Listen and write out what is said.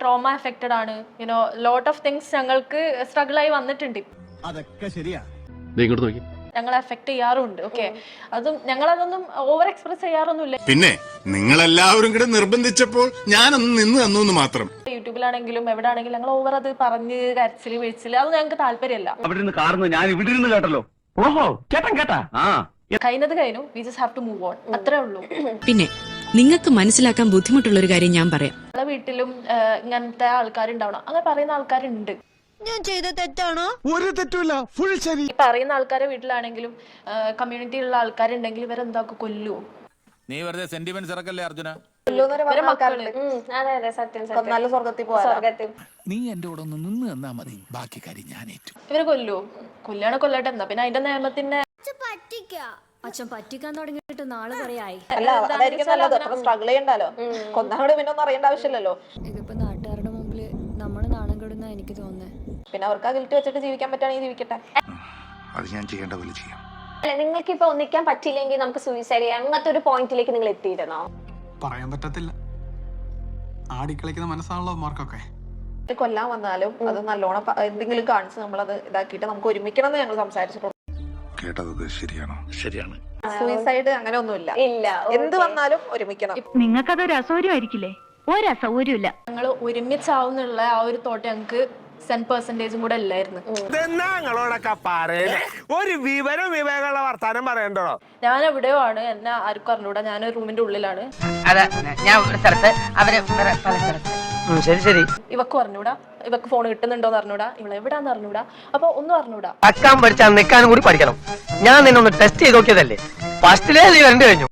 Trauma affected ആണ്. You know lot of things ഞങ്ങൾക്ക് struggle ആയി വന്നിട്ടുണ്ട്. അതൊക്കെ ശരിയാ. ദേ ഇങ്ങോട്ട് നോക്കി. ഞങ്ങളെ എഫക്ട് ചെയ്യാറുണ്ട്. ഓക്കെ അതും ഞങ്ങളതൊന്നും ഓവർ എക്സ്പ്രസ് ചെയ്യാറൊന്നുമില്ല. പിന്നെ നിങ്ങൾ എല്ലാവരും കൂടെ നിർബന്ധിച്ചപ്പോൾ ഞാനൊന്ന് നിന്ന് തന്നു എന്ന് മാത്രം. യൂട്യൂബിലാണെങ്കിലും എവിടെ ആണെങ്കിലും ഞങ്ങൾ ഓവർ അത് പറഞ്ഞ് കരച്ചിൽ വീഴ്ചിൽ അത് ഞങ്ങൾക്ക് താല്പര്യമല്ല. അവിടെ നിന്ന് ഞാൻ ഇവിടെ ഇരുന്ന് കേട്ടല്ലോ. ഓഹോ കേട്ടാ കേട്ടാ? ആ. കഴിഞ്ഞത് കഴിഞ്ഞു. We just have to move on അത്രേ ഉള്ളൂ. പിന്നെ നിങ്ങൾക്ക് മനസ്സിലാക്കാൻ ബുദ്ധിമുട്ടുള്ള ഒരു കാര്യം ഞാൻ പറയാം. വീട്ടിലും ഇങ്ങനത്തെ ആൾക്കാരുണ്ടാവണം. അങ്ങനെ പറയുന്ന ആൾക്കാരുണ്ട്. ഞാൻ ചെയ്ത തെറ്റാണോ? ഒരു തെറ്റുമില്ല. ഫുൾ ശരി. ഈ പറയുന്ന ആൾക്കാരെ വീട്ടിലാണെങ്കിലും കമ്മ്യൂണിറ്റിയിലുള്ള ആൾക്കാരുണ്ടെങ്കിൽ ഇവരെന്താക്കും കൊല്ലുവോ നീ വെറുതെ സെന്റിമെന്റ്സ് ഇറക്കല്ലേ അർജുന? ഇവരെ നീ എന്റെ കൂടെ ഒന്ന് നിന്ന് തന്നാ മതി. ബാക്കി കാര്യം ഞാൻ ഏറ്റു. ഇവർ കൊല്ലുവോ കൊല്ലാണ് കൊല്ലട്ടെ എന്നാ. പിന്നെ അതിന്റെ നിയമത്തിന്റെ അച്ഛൻ പറ്റിക്കാൻ തുടങ്ങിയിട്ട് നാളെ കുറേ ആയി. അല്ല അതായിരിക്കും നല്ലത്. സ്ട്രഗിൾ ചെയ്യണ്ടല്ലോ. കൊന്നാട് പിന്നെ ഒന്നും അറിയേണ്ട ആവശ്യമില്ലല്ലോ. ഇതിപ്പോ നാട്ടുകാരുടെ മുമ്പിൽ നമ്മൾ നാണം കെടുന്ന എനിക്ക് തോന്നുന്നത് പിന്നെ അവർക്ക് ആ ഗിൽറ്റ് വെച്ചിട്ട് ജീവിക്കാൻ പറ്റുകയാണെങ്കിൽ ജീവിക്കട്ടെ. അത് ഞാൻ ചെയ്യേണ്ട പോലെ ചെയ്യാം. അല്ല നിങ്ങൾക്ക് ഇപ്പൊ ഒന്നിക്കാൻ പറ്റില്ലെങ്കിൽ നമുക്ക് സൂയിസൈഡ് ചെയ്യാം. അങ്ങനത്തെ ഒരു പോയിന്റിലേക്ക് നിങ്ങൾ എത്തിയിരുന്നോ? പറയാൻ പറ്റത്തില്ല. ആടിക്കളിക്കുന്ന മനസ്സാണല്ലോ മാർക്കൊക്കെ ഇത് കൊല്ലാൻ വന്നാലും അത് നല്ലോണം പ- എന്തെങ്കിലും കാണിച്ച് നമ്മളത് ഇതാക്കിയിട്ട് നമുക്ക് ഒരുമിക്കണം എന്ന് ഞങ്ങൾ സംസാരിച്ചിട്ടുണ്ട്. കേട്ടത് ശരിയാണോ? ശരിയാണ്. സൂയിസൈഡ് അങ്ങനെ ഒന്നുമില്ല. ഇല്ല എന്ത് വന്നാലും ഒരുമിക്കണം. നിങ്ങൾക്കതൊരു അസൗകര്യമായിരിക്കില്ലേ ഒരസൗകര്യമില്ല. ഞങ്ങൾ ഒരുമിച്ചാവുന്നുള്ള ആ ഒരു തോട്ട് ഞങ്ങൾക്ക് സെൻ പെർസെന്റേജും കൂടെ ഇല്ലായിരുന്നു. ഞങ്ങളോടൊക്കെ പറയണേ ഒരു വിവരം വിവേകമുള്ള വർത്താനം പറയണ്ടോ? ഞാൻ എവിടെയോ ആണ്. എന്നെ ആർക്കും അറിഞ്ഞൂടാ. ഞാൻ റൂമിന്റെ ഉള്ളിലാണ്. അതെ ഞാൻ ഒരു സ്ഥലത്ത് അവർ പല സ്ഥലത്ത്. ശരി ശരി. ഇവക്ക് അറിഞ്ഞൂടാ ഇവക്ക് ഫോൺ കിട്ടുന്നുണ്ടോന്ന് അറിഞ്ഞൂടാ. ഇവളെ എവിടാന്ന് അറിഞ്ഞൂടാ. അപ്പൊ ഒന്നും അറിഞ്ഞൂടാ. അക്കാൻ പഠിച്ചാൽ നിൽക്കാനും കൂടി പഠിക്കണം. ഞാൻ നിന്നൊന്ന് ടെസ്റ്റ് ചെയ്ത് നോക്കിയതല്ലേ? ഫസ്റ്റിലേ നീ വരണ്ടു കഴിഞ്ഞു?